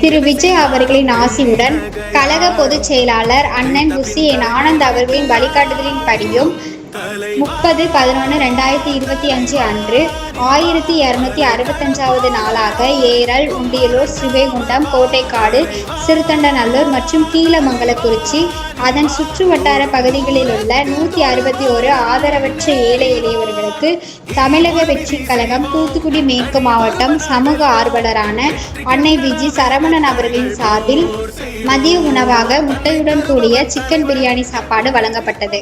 திரு விஜய் அவர்களின் ஆசியுடன் கழக பொதுச் செயலாளர் அண்ணன் குசி என் ஆனந்த் அவர்களின் வழிகாட்டுதலின்படியும் முப்பது பதினொன்று ரெண்டாயிரத்தி இருபத்தி அஞ்சு அன்று ஆயிரத்தி இரநூத்தி அறுபத்தஞ்சாவது நாளாக ஏரல் உண்டியலூர் சிவைகுண்டம் கோட்டைக்காடு சிறுத்தண்டநல்லூர் மற்றும் கீழமங்கலக்குறிச்சி அதன் சுற்றுவட்டார பகுதிகளில் உள்ள நூற்றி அறுபத்தி ஒரு ஆதரவற்ற ஏழை எளியவர்களுக்கு தமிழக வெற்றி கழகம் தூத்துக்குடி மேற்கு மாவட்டம் சமூக ஆர்வலரான அன்னை விஜி சரவணன் அவர்களின் சார்பில் மதிய உணவாக முட்டையுடன் கூடிய சிக்கன் பிரியாணி சாப்பாடு வழங்கப்பட்டது.